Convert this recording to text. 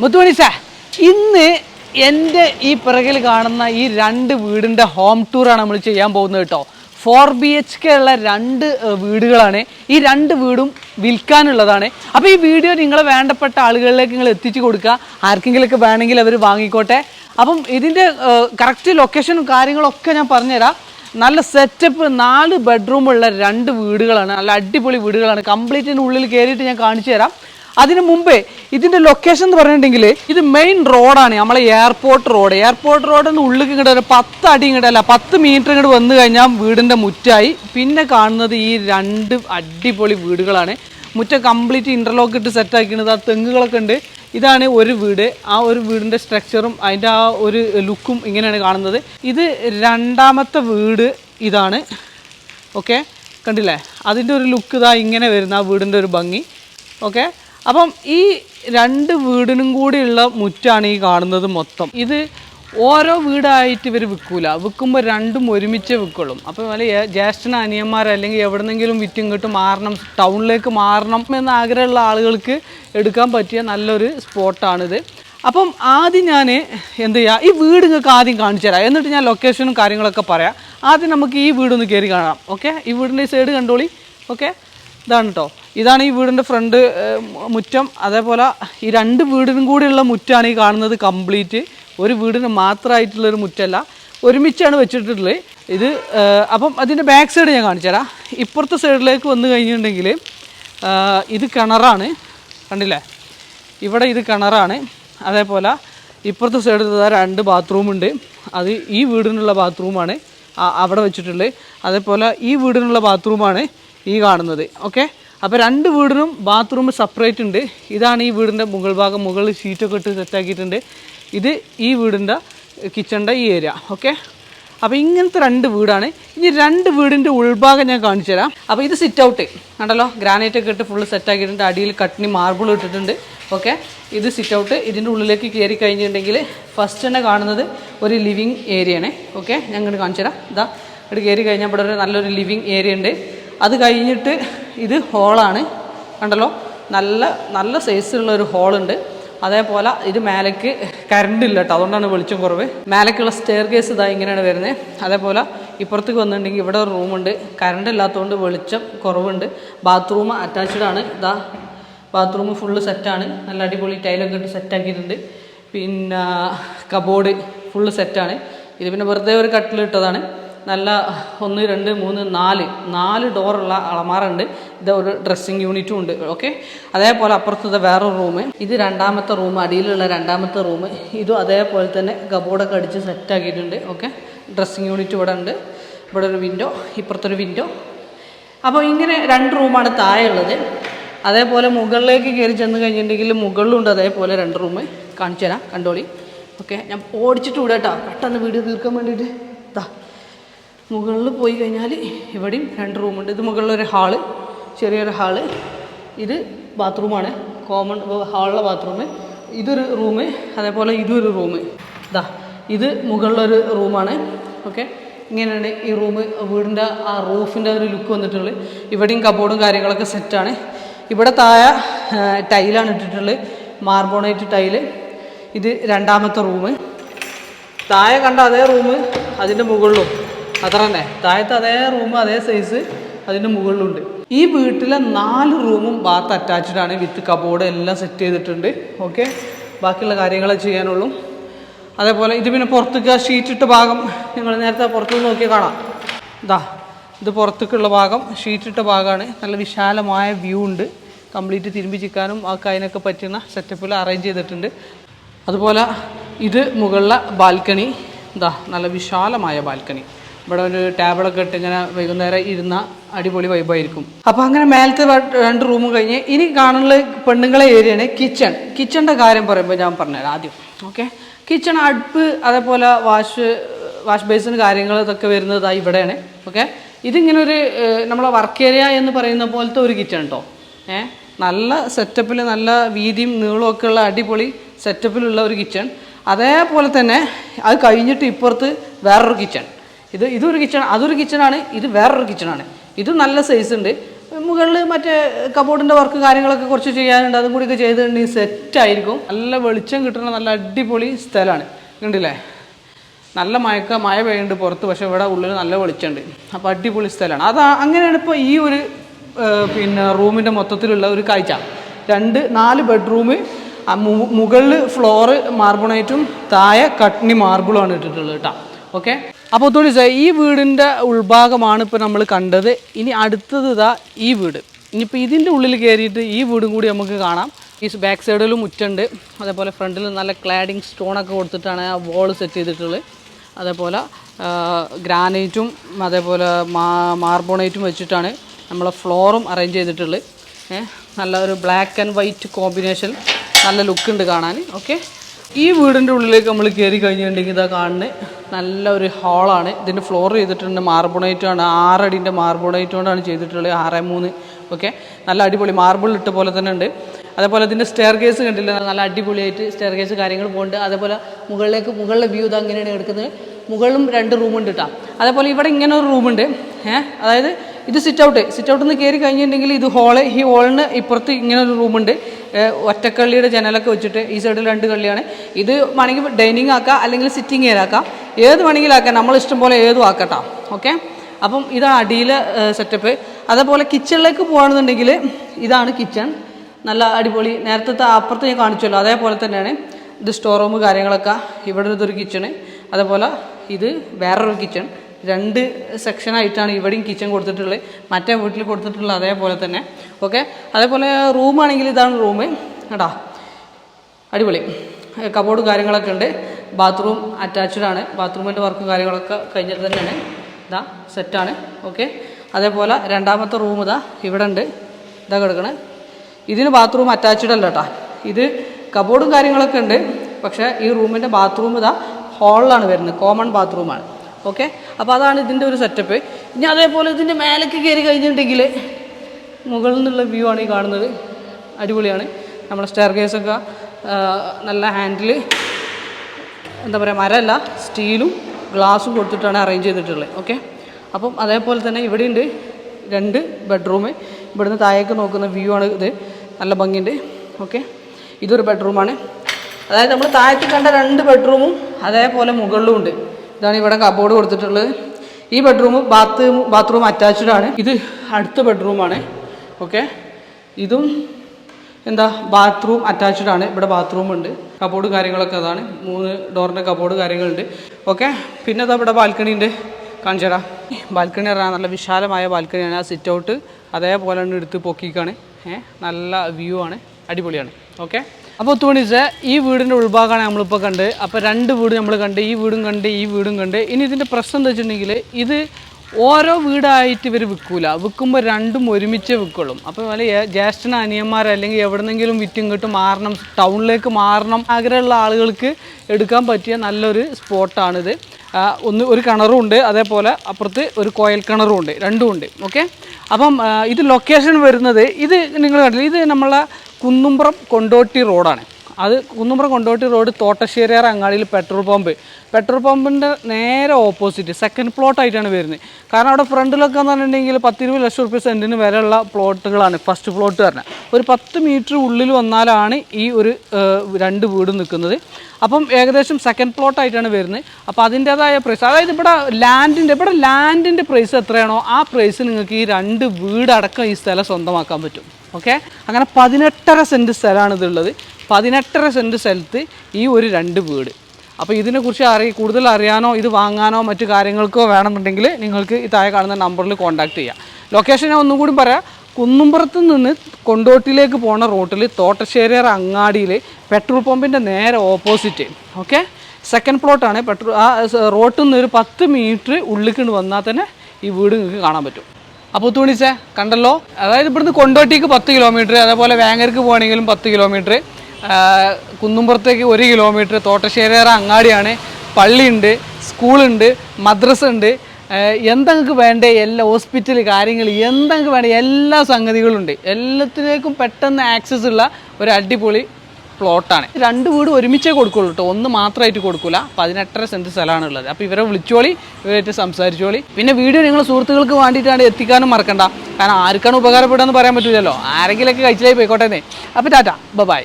മുത്തുമണി സാ ഇന്ന് എന്റെ ഈ പിറകിൽ കാണുന്ന ഈ രണ്ട് വീടിന്റെ ഹോം ടൂറാണ് നമ്മൾ ചെയ്യാൻ പോകുന്നത് കേട്ടോ. ഫോർ ബി എച്ച് കെ ഉള്ള രണ്ട് വീടുകളാണ്. ഈ രണ്ട് വീടും വിൽക്കാനുള്ളതാണ്. അപ്പോൾ ഈ വീഡിയോ നിങ്ങളെ വേണ്ടപ്പെട്ട ആളുകളിലേക്ക് നിങ്ങൾ എത്തിച്ചു കൊടുക്കുക. ആർക്കെങ്കിലുമൊക്കെ വേണമെങ്കിൽ അവർ വാങ്ങിക്കോട്ടെ. അപ്പം ഇതിന്റെ കറക്റ്റ് ലൊക്കേഷനും കാര്യങ്ങളൊക്കെ ഞാൻ പറഞ്ഞുതരാം. നല്ല സെറ്റപ്പ് നാല് ബെഡ്റൂമുള്ള രണ്ട് വീടുകളാണ്. നല്ല അടിപൊളി വീടുകളാണ്. കംപ്ലീറ്റ് ഉള്ളിൽ കയറിയിട്ട് ഞാൻ കാണിച്ചു തരാം അതിന് മുമ്പേ ഇതിന്റെ ലൊക്കേഷൻ എന്ന് പറഞ്ഞിട്ടുണ്ടെങ്കിൽ ഇത് മെയിൻ റോഡാണ് നമ്മളെ എയർപോർട്ട് റോഡ് എയർപോർട്ട് റോഡിന് ഉള്ളിൽ ഇങ്ങോട്ട് ഒരു പത്ത് അടി ഇങ്ങോട്ട് അല്ല പത്ത് മീറ്റർ ഇങ്ങോട്ട് വന്നു കഴിഞ്ഞാൽ വീടിന്റെ മുറ്റായി. പിന്നെ കാണുന്നത് ഈ രണ്ട് അടിപൊളി വീടുകളാണ്. മുറ്റം കംപ്ലീറ്റ് ഇന്റർലോക്ക് ഇട്ട് സെറ്റ് ആക്കിയത് ആ തെങ്ങുകളൊക്കെ ഉണ്ട്. ഇതാണ് ഒരു വീട്. ആ ഒരു വീടിന്റെ സ്ട്രക്ചറും അതിന്റെ ആ ഒരു ലുക്കും ഇങ്ങനെയാണ് കാണുന്നത്. ഇത് രണ്ടാമത്തെ വീട് ഇതാണ്. ഓക്കെ കണ്ടില്ലേ? അതിന്റെ ഒരു ലുക്ക് ഇതാ ഇങ്ങനെ വരുന്ന ആ വീടിന്റെ ഒരു ഭംഗി. ഓക്കെ അപ്പം ഈ രണ്ട് വീടിനും കൂടിയുള്ള മുറ്റാണ് ഈ കാണുന്നത് മൊത്തം. ഇത് ഓരോ വീടായിട്ട് ഇവർ വിൽക്കൂല. വിൽക്കുമ്പോൾ രണ്ടും ഒരുമിച്ച് വിൽക്കുള്ളൂ. അപ്പോൾ വല്ല ജ്യേഷ്ഠന അനിയന്മാർ അല്ലെങ്കിൽ എവിടെന്നെങ്കിലും വിറ്റും ഇങ്ങോട്ട് മാറണം ടൗണിലേക്ക് മാറണം എന്ന ആഗ്രഹമുള്ള ആളുകൾക്ക് എടുക്കാൻ പറ്റിയ നല്ലൊരു സ്പോട്ടാണിത്. അപ്പം ആദ്യം ഞാൻ എന്ത് ചെയ്യുക ഈ വീട് നിങ്ങൾക്ക് ആദ്യം കാണിച്ചു തരാം. എന്നിട്ട് ഞാൻ ലൊക്കേഷനും കാര്യങ്ങളൊക്കെ പറയാം. ആദ്യം നമുക്ക് ഈ വീടൊന്ന് കയറി കാണാം. ഓക്കെ ഈ വീടിന്റെ സൈഡ് കണ്ടോളി. ഓക്കെ ഇതാണ് കേട്ടോ ഇതാണ് ഈ വീടിന്റെ ഫ്രണ്ട് മുറ്റം. അതേപോലെ ഈ രണ്ട് വീടിനും കൂടിയുള്ള മുറ്റാണ് ഈ കാണുന്നത് കംപ്ലീറ്റ്. ഒരു വീടിന് മാത്രമായിട്ടുള്ളൊരു മുറ്റല്ല. ഒരുമിച്ചാണ് വെച്ചിട്ടുള്ളത്. ഇത് അപ്പം അതിന്റെ ബാക്ക് സൈഡ് ഞാൻ കാണിച്ചു തരാം. ഇപ്പുറത്തെ സൈഡിലേക്ക് വന്നു കഴിഞ്ഞിട്ടുണ്ടെങ്കിൽ ഇത് കിണറാണ്. കണ്ടില്ലേ? ഇവിടെ ഇത് കിണറാണ്. അതേപോലെ ഇപ്പുറത്തെ സൈഡിൽ രണ്ട് ബാത്റൂമുണ്ട് അത് ഈ വീടിനുള്ള ബാത്റൂമാണ് അവിടെ വെച്ചിട്ടുള്ളത്. അതേപോലെ ഈ വീടിനുള്ള ബാത്റൂമാണ് ഈ കാണുന്നത്. ഓക്കെ അപ്പോൾ രണ്ട് വീടിനും ബാത്റൂം സെപ്പറേറ്റ് ഉണ്ട്. ഇതാണ് ഈ വീടിന്റെ മുകൾ ഭാഗം. മുകളിൽ ഷീറ്റൊക്കെ ഇട്ട് സെറ്റാക്കിയിട്ടുണ്ട് ഇത് ഈ വീടിന്റെ കിച്ചണിന്റെ ഈ ഏരിയ ഓക്കെ അപ്പോൾ ഇങ്ങനത്തെ രണ്ട് വീടാണ്. ഇനി രണ്ട് വീടിന്റെ ഉൾഭാഗം ഞാൻ കാണിച്ചു തരാം. അപ്പോൾ ഇത് സിറ്റ് ഔട്ട് കണ്ടല്ലോ? ഗ്രാനൈറ്റ് ഒക്കെ ഇട്ട് ഫുള്ള് സെറ്റാക്കിയിട്ടുണ്ട് അടിയിൽ കട്ടിനി മാർബിൾ ഇട്ടിട്ടുണ്ട്. ഓക്കെ ഇത് സിറ്റ് ഔട്ട് ഇതിന്റെ ഉള്ളിലേക്ക് കയറി കഴിഞ്ഞിട്ടുണ്ടെങ്കിൽ ഫസ്റ്റ് തന്നെ കാണുന്നത് ഒരു ലിവിങ് ഏരിയയാണ് ഓക്കെ ഞാൻ ഇങ്ങോട്ട് കാണിച്ചു തരാം. ഇതാ ഇവിടെ കയറി കഴിഞ്ഞാൽ ഇവിടെ ഒരു നല്ലൊരു ലിവിങ് ഏരിയ ഉണ്ട്. അത് കഴിഞ്ഞിട്ട് ഇത് ഹോളാണ്. കണ്ടല്ലോ? നല്ല നല്ല സൈസുള്ള ഒരു ഹോളുണ്ട്. അതേപോലെ ഇത് മേലേക്ക് കറണ്ട് ഇല്ല കേട്ടോ. അതുകൊണ്ടാണ് വെളിച്ചം കുറവ്. മേലേക്കുള്ള സ്റ്റെയർ കേസ് ഇതാ ഇങ്ങനെയാണ് വരുന്നത് അതേപോലെ ഇപ്പുറത്തേക്ക് വന്നിട്ടുണ്ടെങ്കിൽ ഇവിടെ ഒരു റൂമുണ്ട്. കറണ്ട് ഇല്ലാത്തതുകൊണ്ട് വെളിച്ചം കുറവുണ്ട്. ബാത്റൂം അറ്റാച്ച്ഡ് ആണ്. ഇതാ ബാത്റൂം ഫുള്ള് സെറ്റാണ് നല്ല അടിപൊളി ടൈലൊക്കെ ഇട്ട് സെറ്റാക്കിയിട്ടുണ്ട് പിന്നെ കബോർഡ് ഫുള്ള് സെറ്റാണ് ഇത് പിന്നെ വെറുതെ ഒരു കട്ടിലിട്ടതാണ്. നല്ല ഒന്ന് രണ്ട് മൂന്ന് നാല്. നാല് ഡോറുള്ള അളമാറുണ്ട് ഇത് ഒരു ഡ്രസ്സിങ് യൂണിറ്റും ഉണ്ട്. ഓക്കെ അതേപോലെ അപ്പുറത്തത് വേറെ റൂം ഇത് രണ്ടാമത്തെ റൂം അടിയിലുള്ള രണ്ടാമത്തെ റൂം ഇതും അതേപോലെ തന്നെ കബോർഡൊക്കെ അടിച്ച് സെറ്റാക്കിയിട്ടുണ്ട് ഓക്കെ ഡ്രസ്സിങ് യൂണിറ്റ് ഇവിടെ ഉണ്ട്. ഇവിടെ ഒരു വിൻഡോ ഇപ്പുറത്തൊരു വിൻഡോ അപ്പോൾ ഇങ്ങനെ രണ്ട് റൂമാണ് താഴെ ഉള്ളത് അതേപോലെ മുകളിലേക്ക് കയറി ചെന്ന് കഴിഞ്ഞിട്ടുണ്ടെങ്കിൽ മുകളിലുണ്ട് അതേപോലെ രണ്ട് റൂം കാണിച്ചു തരാം കണ്ടോളി. ഓക്കെ ഞാൻ ഓടിച്ചിട്ട് വിടാം കേട്ടോ പെട്ടെന്ന് വീഡിയോ തീർക്കാൻ വേണ്ടിയിട്ട്. ഇതാ മുകളിൽ പോയി കഴിഞ്ഞാൽ ഇവിടെയും രണ്ട് റൂമുണ്ട് ഇത് മുകളിലൊരു ഹാൾ ചെറിയൊരു ഹാൾ ഇത് ബാത്റൂമാണ് കോമൺ ഹാളിലെ ബാത്റൂം ഇതൊരു റൂമ് അതേപോലെ ഇതൊരു റൂമ് ഇതാ ഇത് മുകളിലൊരു റൂമാണ് ഓക്കെ ഇങ്ങനെയാണ് ഈ റൂം വീടിന്റെ ആ റൂഫിന്റെ ഒരു ലുക്ക് വന്നിട്ടുള്ളത്. ഇവിടെയും കബോർഡും കാര്യങ്ങളൊക്കെ സെറ്റാണ് ഇവിടെ താഴെ ടൈലാണ് ഇട്ടിട്ടുള്ളത്. മാർബോണൈറ്റ് ടൈൽ ഇത് രണ്ടാമത്തെ റൂം താഴെ കണ്ട അതേ റൂം അതിന്റെ മുകളിലും. അത്ര തന്നെ താഴത്തെ അതേ റൂം അതേ സൈസ് അതിന്റെ മുകളിലുണ്ട്. ഈ വീട്ടിലെ നാല് റൂമും ബാത്ത് അറ്റാച്ച്ഡ് ആണ്. വിത്ത് കബോർഡ് എല്ലാം സെറ്റ് ചെയ്തിട്ടുണ്ട്. ഓക്കെ ബാക്കിയുള്ള കാര്യങ്ങളെ ചെയ്യാനുള്ളൂ. അതേപോലെ ഇത് പിന്നെ പുറത്തേക്ക് ഷീറ്റ് ഇട്ട ഭാഗം നിങ്ങൾ നേരത്തെ പുറത്തുനിന്ന് നോക്കിയാൽ കാണാം. ഇതാ ഇത് പുറത്തേക്കുള്ള ഭാഗം ഷീറ്റ് ഇട്ട ഭാഗമാണ്. നല്ല വിശാലമായ വ്യൂ ഉണ്ട്. കംപ്ലീറ്റ് തിരുമ്പി ചിക്കാനും ആ അതിനൊക്കെ പറ്റുന്ന സെറ്റപ്പിൽ അറേഞ്ച് ചെയ്തിട്ടുണ്ട്. അതുപോലെ ഇത് മുകളിലെ ബാൽക്കണി ഇതാ നല്ല വിശാലമായ ബാൽക്കണി ഇവിടെ ഒരു ടേബിളൊക്കെ ഇട്ട് ഇങ്ങനെ വൈകുന്നേരം ഇരുന്ന അടിപൊളി വൈബായിരിക്കും അപ്പോൾ അങ്ങനെ മേലത്തെ രണ്ട് റൂമും കഴിഞ്ഞ് ഇനി കാണുന്ന പെണ്ണുങ്ങളെ ഏരിയയാണ് കിച്ചൺ കിച്ചണിന്റെ കാര്യം പറയുമ്പോൾ ഞാൻ പറഞ്ഞുതരാം ആദ്യം. ഓക്കെ കിച്ചൺ അടുപ്പ് അതേപോലെ വാഷ് വാഷ് ബേസിന് കാര്യങ്ങൾ ഇതൊക്കെ വരുന്നത് ഇവിടെയാണ്. ഓക്കെ ഇതിങ്ങനെ ഒരു നമ്മളെ വർക്ക് ഏരിയ എന്ന് പറയുന്ന പോലത്തെ ഒരു കിച്ചൺ കേട്ടോ ഏഹ് നല്ല സെറ്റപ്പിൽ നല്ല വീതിയും നീളമൊക്കെ ഉള്ള അടിപൊളി സെറ്റപ്പിലുള്ള ഒരു കിച്ചൺ അതേപോലെ തന്നെ അത് കഴിഞ്ഞിട്ട് ഇപ്പുറത്ത് വേറൊരു കിച്ചൺ ഇത് ഇതൊരു കിച്ചൺ അതൊരു കിച്ചണാണ് ഇത് വേറൊരു കിച്ചണാണ് ഇത് നല്ല സൈസ് ഉണ്ട്. മുകളിൽ മറ്റേ കബോർഡിന്റെ വർക്ക് കാര്യങ്ങളൊക്കെ കുറച്ച് ചെയ്യാനുണ്ട് അതും കൂടിയൊക്കെ ചെയ്തിട്ടുണ്ടെങ്കിൽ സെറ്റായിരിക്കും നല്ല വെളിച്ചം കിട്ടുന്ന നല്ല അടിപൊളി സ്ഥലമാണ്. കണ്ടില്ലേ? നല്ല മയക്ക മഴ പെയ്യുന്നുണ്ട് പുറത്ത് പക്ഷേ ഇവിടെ ഉള്ളിൽ നല്ല വെളിച്ചമുണ്ട്. അപ്പോൾ അടിപൊളി സ്ഥലമാണ്. അത് അങ്ങനെയാണ് ഇപ്പോൾ ഈ ഒരു പിന്നെ റൂമിന്റെ മൊത്തത്തിലുള്ള ഒരു കാഴ്ച. രണ്ട് നാല് ബെഡ്റൂം മുകളിൽ ഫ്ലോറ് മാർബണൈറ്റും താഴെ കട്നി മാർബിളുമാണ് ഇട്ടിട്ടുള്ളത് കേട്ടോ. ഓക്കെ അപ്പോൾ തോണി സാർ ഈ വീടിന്റെ ഉൾഭാഗമാണ് ഇപ്പോൾ നമ്മൾ കണ്ടത്. ഇനി അടുത്തത് ഇതാ ഈ വീട്. ഇനിയിപ്പോൾ ഇതിന്റെ ഉള്ളിൽ കയറിയിട്ട് ഈ വീടും കൂടി നമുക്ക് കാണാം. ഈ ബാക്ക് സൈഡിലും മുറ്റുണ്ട്. അതേപോലെ ഫ്രണ്ടിൽ നല്ല ക്ലാഡിങ് സ്റ്റോണൊക്കെ കൊടുത്തിട്ടാണ് ആ വോൾ സെറ്റ് ചെയ്തിട്ടുള്ളത്. അതേപോലെ ഗ്രാനൈറ്റും അതേപോലെ മാ മാർബോണൈറ്റും വെച്ചിട്ടാണ് നമ്മളെ ഫ്ലോറും അറേഞ്ച് ചെയ്തിട്ടുള്ളത്. നല്ല ഒരു ബ്ലാക്ക് ആൻഡ് വൈറ്റ് കോമ്പിനേഷൻ നല്ല ലുക്ക് ഉണ്ട് കാണാൻ ഓക്കെ? ഈ വീടിന്റെ ഉള്ളിലേക്ക് നമ്മൾ കയറി കഴിഞ്ഞിട്ടുണ്ടെങ്കിൽ ഇതാ കാണുന്നത് നല്ല ഒരു ഹാളാണ് ഇതിന്റെ ഫ്ലോർ ചെയ്തിട്ടുണ്ട്. മാർബോണൈറ്റ് ആണ്. ആറടിന്റെ മാർബോണൈറ്റ് കൊണ്ടാണ് ചെയ്തിട്ടുള്ളത്. ആറ് മൂന്ന് ഓക്കെ നല്ല അടിപൊളി. മാർബിൾ ഇട്ട പോലെ തന്നെ ഉണ്ട്. അതേപോലെ ഇതിന്റെ സ്റ്റെയർ കേസ് കണ്ടില്ല? നല്ല അടിപൊളിയായിട്ട് സ്റ്റെയർ കേസ് കാര്യങ്ങൾ പോകുന്നുണ്ട് അതേപോലെ മുകളിലേക്ക് മുകളിലെ വ്യൂ ഇത് അങ്ങനെയാണ് എടുക്കുന്നത്. മുകളിലും രണ്ട് റൂം ഉണ്ട് കേട്ടോ അതേപോലെ ഇവിടെ ഇങ്ങനെ ഒരു റൂമുണ്ട് ഏഹ് അതായത് ഇത് സിറ്റ് ഔട്ട് സിറ്റ് ഔട്ടിൽ നിന്ന് കയറി കഴിഞ്ഞിട്ടുണ്ടെങ്കിൽ ഇത് ഹോൾ ഈ ഹോളിന് ഇപ്പുറത്ത് ഇങ്ങനെ ഒരു റൂമുണ്ട് ഒറ്റക്കള്ളിയുടെ ജനലൊക്കെ വെച്ചിട്ട് ഈ സൈഡിൽ രണ്ട് കള്ളിയാണ്. ഇത് വേണമെങ്കിൽ ഡൈനിങ് ആക്കാം അല്ലെങ്കിൽ സിറ്റിംഗ് ഏരിയ ആക്കാം. ഏത് വേണമെങ്കിലും ആക്കാം. നമ്മൾ ഇഷ്ടം പോലെ ഏതും ആക്കട്ടോ. ഓക്കെ? അപ്പം ഇതാണ് അടിയിലെ സെറ്റപ്പ് അതേപോലെ കിച്ചണിലേക്ക് പോകുകയാണെന്നുണ്ടെങ്കിൽ ഇതാണ് കിച്ചൺ നല്ല അടിപൊളി. നേരത്തെ അപ്പുറത്ത് ഞാൻ കാണിച്ചല്ലോ. അതേപോലെ തന്നെയാണ് ഇത് സ്റ്റോർ റൂം കാര്യങ്ങളൊക്കെ. ഇവിടെ ഇതൊരു കിച്ചണ് അതേപോലെ ഇത് വേറൊരു കിച്ചൺ രണ്ട് സെക്ഷനായിട്ടാണ് ഇവിടെയും കിച്ചൺ കൊടുത്തിട്ടുള്ളത്. മറ്റേ വീട്ടിൽ കൊടുത്തിട്ടുള്ളത് അതേപോലെ തന്നെ. ഓക്കെ അതേപോലെ റൂമാണെങ്കിൽ ഇതാണ് റൂം കേട്ടാ അടിപൊളി. കബോർഡ് കാര്യങ്ങളൊക്കെ ഉണ്ട്. ബാത്റൂം അറ്റാച്ച്ഡ് ആണ്. ബാത്റൂമിന്റെ വർക്കും കാര്യങ്ങളൊക്കെ കഴിഞ്ഞിട്ട് തന്നെയാണ്. ഇതാ സെറ്റാണ് ഓക്കെ അതേപോലെ രണ്ടാമത്തെ റൂം ഇതാ ഇവിടെ ഉണ്ട്. ഇതാ കിടക്കണേ. ഇതിന് ബാത്റൂം അറ്റാച്ച്ഡ് അല്ല കേട്ടോ ഇത് കബോർഡും കാര്യങ്ങളൊക്കെ ഉണ്ട്. പക്ഷേ ഈ റൂമിന്റെ ബാത്റൂം ഇതാ ഹാളിലാണ് വരുന്നത്. കോമൺ ബാത്റൂമാണ് ഓക്കെ അപ്പോൾ അതാണ് ഇതിന്റെ ഒരു സെറ്റപ്പ് ഇനി അതേപോലെ ഇതിന്റെ മേലേക്ക് കയറി കഴിഞ്ഞിട്ടുണ്ടെങ്കിൽ മുകളിൽ നിന്നുള്ള വ്യൂ ആണ് ഈ കാണുന്നത്. അടിപൊളിയാണ്. നമ്മുടെ സ്റ്റെയർ കേസൊക്കെ നല്ല ഹാൻഡിൽ എന്താ പറയുക മരമല്ല സ്റ്റീലും ഗ്ലാസും കൊടുത്തിട്ടാണ് അറേഞ്ച് ചെയ്തിട്ടുള്ളത്. ഓക്കെ അപ്പം അതേപോലെ തന്നെ ഇവിടെ ഉണ്ട് രണ്ട് ബെഡ്റൂം ഇവിടുന്ന് താഴേക്ക് നോക്കുന്ന വ്യൂ ആണ് ഇത്. നല്ല ഭംഗിയുണ്ട്. ഓക്കെ ഇതൊരു ബെഡ്റൂമാണ് അതായത് നമ്മൾ താഴത്ത് കണ്ട രണ്ട് ബെഡ്റൂമും അതേപോലെ മുകളിലും ഉണ്ട്. ഇതാണ് ഇവിടെ കബോർഡ് കൊടുത്തിട്ടുള്ളത്. ഈ ബെഡ്റൂം ബാത്ത് ബാത്റൂം അറ്റാച്ച്ഡ് ആണ്. ഇത് അടുത്ത ബെഡ്റൂമാണ് ഓക്കെ ഇതും എന്താ ബാത്റൂം അറ്റാച്ച്ഡ് ആണ്. ഇവിടെ ബാത്റൂം ഉണ്ട്. കബോർഡ് കാര്യങ്ങളൊക്കെ അതാണ്. മൂന്ന് ഡോറിന്റെ കബോർഡ് കാര്യങ്ങളുണ്ട്. ഓക്കെ പിന്നെ അതാ ഇവിടെ ബാൽക്കണീന്റെ ഉണ്ട്. കാണിച്ചേടാ ബാൽക്കണി പറഞ്ഞാൽ നല്ല വിശാലമായ ബാൽക്കണിയാണ് ആ സിറ്റ് ഔട്ട് അതേപോലെ എടുത്ത് പൊക്കിക്കാണ് നല്ല വ്യൂ ആണ്. അടിപൊളിയാണ്. ഓക്കെ അപ്പോൾ തുണിച്ച് ഈ വീടിന്റെ ഉൾഭാഗമാണ് നമ്മളിപ്പോൾ കണ്ട്. അപ്പോൾ രണ്ട് വീട് നമ്മൾ കണ്ട് ഈ വീടും കണ്ട് ഈ വീടും കണ്ട്. ഇനി ഇതിന്റെ പ്രശ്നം എന്താ വെച്ചിട്ടുണ്ടെങ്കിൽ ഇത് ഓരോ വീടായിട്ട് ഇവർ വിൽക്കൂല വിൽക്കുമ്പോൾ രണ്ടും ഒരുമിച്ച് വിൽക്കുള്ളൂ അപ്പോൾ വല്ല ജ്യേഷ്ഠന അനിയന്മാർ അല്ലെങ്കിൽ എവിടെന്നെങ്കിലും വിറ്റും കിട്ടും മാറണം ടൗണിലേക്ക് മാറണം ആഗ്രഹമുള്ള ആളുകൾക്ക് എടുക്കാൻ പറ്റിയ നല്ലൊരു സ്പോട്ടാണിത്. ഒന്ന് ഒരു കിണറും ഉണ്ട് അതേപോലെ അപ്പുറത്ത് ഒരു കോയൽ കിണറും ഉണ്ട് രണ്ടും ഉണ്ട്. ഓക്കെ? അപ്പം ഇത് ലൊക്കേഷൻ വരുന്നത് ഇത് നിങ്ങൾ കണ്ടില്ല? ഇത് നമ്മളെ കുന്നുംപുറം കൊണ്ടോട്ടി റോഡാണ്. അത് കുന്നുംപുറം കൊണ്ടോട്ടി റോഡ് തോട്ടശ്ശേരിയാർ അങ്ങാടിയിൽ പെട്രോൾ പമ്പ്. പെട്രോൾ പമ്പിന്റെ നേരെ ഓപ്പോസിറ്റ് സെക്കൻഡ് പ്ലോട്ടായിട്ടാണ് വരുന്നത്. കാരണം അവിടെ ഫ്രണ്ടിലൊക്കെ എന്ന് പറഞ്ഞിട്ടുണ്ടെങ്കിൽ പത്തിരുപത് ലക്ഷം റുപ്യ സെന്റിന് വരെയുള്ള പ്ലോട്ടുകളാണ് ഫസ്റ്റ് പ്ലോട്ട് പറഞ്ഞാൽ. ഒരു പത്ത് മീറ്റർ ഉള്ളിൽ വന്നാലാണ് ഈ ഒരു രണ്ട് വീട് നിൽക്കുന്നത്. അപ്പം ഏകദേശം സെക്കൻഡ് പ്ലോട്ടായിട്ടാണ് വരുന്നത്. അപ്പോൾ അതിന്റേതായ പ്രൈസ് അതായത് ഇവിടെ ലാൻഡിന്റെ ഇവിടെ ലാൻഡിന്റെ പ്രൈസ് എത്രയാണോ ആ പ്രൈസ് നിങ്ങൾക്ക് ഈ രണ്ട് വീടടക്കം ഈ സ്ഥലം സ്വന്തമാക്കാൻ പറ്റും. ഓക്കെ അങ്ങനെ പതിനെട്ടര സെന്റ് സ്ഥലമാണ് ഇതുള്ളത്. പതിനെട്ടര സെന്റ് സ്ഥലത്ത് ഈ ഒരു രണ്ട് വീട്. അപ്പോൾ ഇതിനെക്കുറിച്ച് അറി കൂടുതൽ അറിയാനോ ഇത് വാങ്ങാനോ മറ്റു കാര്യങ്ങൾക്കോ വേണമെന്നുണ്ടെങ്കിൽ നിങ്ങൾക്ക് ഈ താഴെ കാണുന്ന നമ്പറിൽ കോൺടാക്ട് ചെയ്യാം. ലൊക്കേഷൻ ഞാൻ ഒന്നും കൂടി പറയാം. കുന്നുംപുറത്ത് നിന്ന് കൊണ്ടോട്ടിലേക്ക് പോണ റോട്ടിൽ തോട്ടശ്ശേരി അങ്ങാടിയിൽ പെട്രോൾ പമ്പിന്റെ നേരെ ഓപ്പോസിറ്റ് ഓക്കെ സെക്കൻഡ് പ്ലോട്ടാണ് പെട്രോൾ ആ റോട്ടിൽ നിന്ന് ഒരു പത്ത് മീറ്റർ ഉള്ളിക്കൊണ്ട് വന്നാൽ തന്നെ ഈ വീട് നിങ്ങൾക്ക് കാണാൻ പറ്റും. അപ്പോൾ തുണിച്ചേ കണ്ടല്ലോ? അതായത് ഇവിടുന്ന് കൊണ്ടോട്ടിക്ക് പത്ത് കിലോമീറ്റർ അതേപോലെ വേങ്ങർക്ക് പോകണമെങ്കിലും പത്ത് കിലോമീറ്റർ കുന്നുംപുറത്തേക്ക് ഒരു കിലോമീറ്റർ തോട്ടശ്ശേരിയറ അങ്ങാടിയാണ്. പള്ളിയുണ്ട് സ്കൂളുണ്ട് മദ്രസ ഉണ്ട് എന്തെങ്കിലും വേണ്ട? എല്ലാ ഹോസ്പിറ്റൽ കാര്യങ്ങൾ എന്തെങ്കിലും വേണ്ട? എല്ലാ സംഗതികളുണ്ട്. എല്ലാത്തിലേക്കും പെട്ടെന്ന് ആക്സസ് ഉള്ള ഒരു അടിപൊളി പ്ലോട്ടാണ്. രണ്ട് വീട് ഒരുമിച്ചേ കൊടുക്കുള്ളൂ കേട്ടോ ഒന്ന് മാത്രമായിട്ട് കൊടുക്കൂല. പതിനെട്ടര സെന്റ് സ്ഥലമാണ് ഉള്ളത് അപ്പോൾ ഇവരെ വിളിച്ചോളി ഇവരായിട്ട് സംസാരിച്ചോളി. പിന്നെ വീഡിയോ നിങ്ങൾ സുഹൃത്തുക്കൾക്ക് വേണ്ടിയിട്ടാണ് എത്തിക്കാനും മറക്കണ്ട. കാരണം ആർക്കാണ് ഉപകാരപ്പെടുക എന്ന് പറയാൻ പറ്റില്ലല്ലോ ആരെങ്കിലൊക്കെ കഴിച്ചിലായി പോയിക്കോട്ടെ അപ്പോൾ ടാറ്റ ബൈ.